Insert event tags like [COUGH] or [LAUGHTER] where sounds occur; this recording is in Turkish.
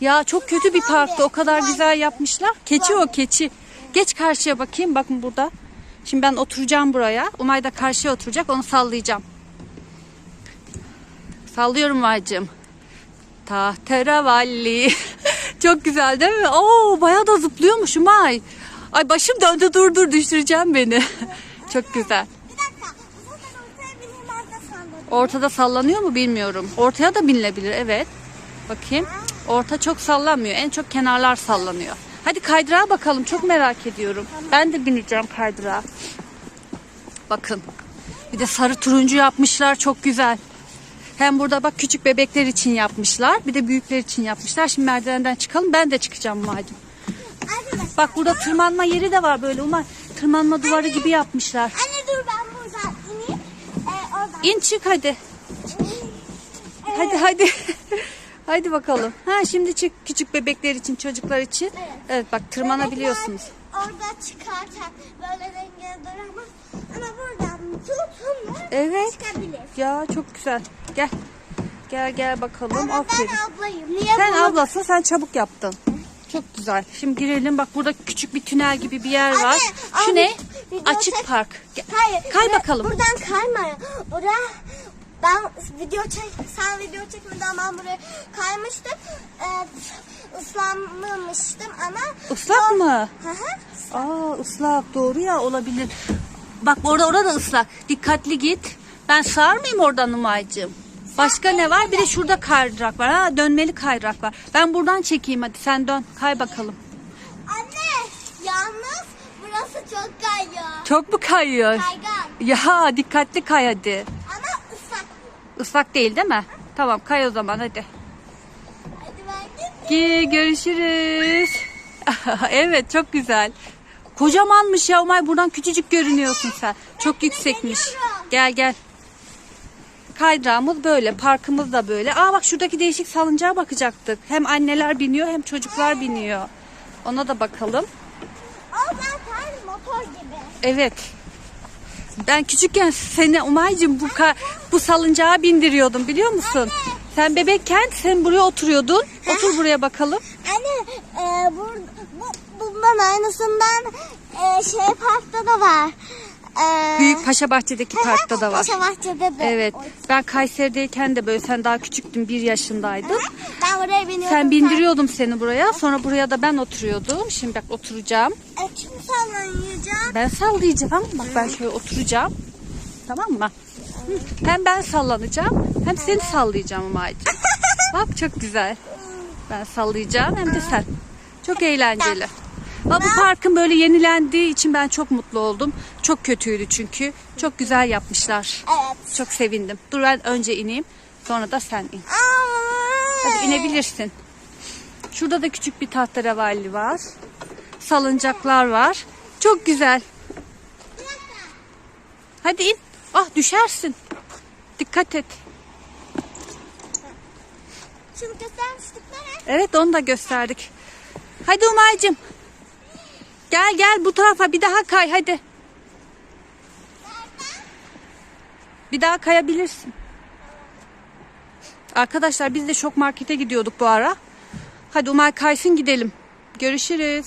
Ya çok kötü bir parktı. O kadar güzel yapmışlar. Keçi o keçi. Geç karşıya bakayım. Bakın burada. Şimdi ben oturacağım buraya. Umay da karşıya oturacak. Onu sallayacağım. Sallıyorum Vaycığım. Tahterevalli. [LAUGHS] Çok güzel değil mi? Oo bayağı da zıplıyormuş Umay. Ay başım döndü dur dur düşüreceğim beni. [LAUGHS] Çok güzel. Ortada sallanıyor mu bilmiyorum. Ortaya da binilebilir evet. Bakayım. Orta çok sallanmıyor. En çok kenarlar sallanıyor. Hadi kaydırağa bakalım. Çok merak ediyorum. Ben de bineceğim kaydırağa. Bakın. Bir de sarı turuncu yapmışlar. Çok güzel. Hem burada bak küçük bebekler için yapmışlar. Bir de büyükler için yapmışlar. Şimdi merdivenden çıkalım. Ben de çıkacağım madem. Bak burada tırmanma yeri de var böyle. Umar tırmanma duvarı gibi yapmışlar. Anne dur ben buradan ineyim. Ee, oradan. İn çık hadi. Hadi hadi. [LAUGHS] hadi bakalım. Ha şimdi çık küçük bebekler için, çocuklar için. Evet. Evet bak tırmanabiliyorsunuz. Bebekler Orada çıkarken böyle dengeye duramaz. Ama buradan tutun Evet. çıkabilir. Ya çok güzel. Gel. Gel gel bakalım. Ama Aferin. ben ablayım. Niye Sen bunu- ablasın sen çabuk yaptın. Çok güzel. Şimdi girelim. Bak burada küçük bir tünel gibi bir yer var. Anne, Şu abi, ne? Açık park. Gel. Hayır. Kay bakalım. Buradan kayma. Oraya ben video çek, sen video çekmeden ben buraya kaymıştım. Ee, ıslanmamıştım ama. Islak mı? Hı hı. Aa ıslak doğru ya olabilir. Bak orada orada da ıslak. Dikkatli git. Ben sığar mıyım oradan Umay'cığım? Başka ne var? Bir de şurada kaydırak var. Ha dönmeli kaydırak var. Ben buradan çekeyim hadi sen dön. Kay bakalım. Anne yalnız burası çok kayıyor. Çok mu kayıyor? Kaygan. Ya dikkatli kay hadi. Islak değil değil mi? Tamam kay o zaman hadi. Hadi ben görüşürüz. [LAUGHS] evet çok güzel. Kocamanmış ya Umay buradan küçücük görünüyorsun sen. Çok yüksekmiş. Gel gel. Kaydırağımız böyle, parkımız da böyle. Aa bak şuradaki değişik salıncağa bakacaktık. Hem anneler biniyor hem çocuklar biniyor. Ona da bakalım. O zaten motor gibi. Evet. Ben küçükken seni Umay'cığım bu bu salıncağa bindiriyordum biliyor musun? Sen bebekken sen buraya oturuyordun. Otur buraya bakalım. Anne e, bu, bu, bundan aynısından e, şey parkta da var. E, Büyük Paşa Bahçe'deki parkta da var. Paşa Bahçe'de de. Evet. Ben Kayseri'deyken de böyle sen daha küçüktün bir yaşındaydın. Ben oraya biniyorum. Sen bindiriyordum seni buraya. Sonra buraya da ben oturuyordum. Şimdi bak oturacağım. E, kim sallanacak? Ben sallayacağım. Bak ben şöyle oturacağım. Tamam mı? Hem ben sallanacağım hem seni sallayacağım Umay'cığım. [LAUGHS] Bak çok güzel. Ben sallayacağım hem de sen. Çok eğlenceli. Bak, bu parkın böyle yenilendiği için ben çok mutlu oldum. Çok kötüydü çünkü. Çok güzel yapmışlar. Evet. Çok sevindim. Dur ben önce ineyim. Sonra da sen in. Hadi inebilirsin. Şurada da küçük bir tahterevalli var. Salıncaklar var. Çok güzel. Hadi in. Ah düşersin. Dikkat et. Şunu göstermiştik? Evet onu da gösterdik. Hadi Umay'cığım. Gel gel bu tarafa bir daha kay hadi. Bir daha kayabilirsin. Arkadaşlar biz de şok markete gidiyorduk bu ara. Hadi Umay kaysın gidelim. Görüşürüz.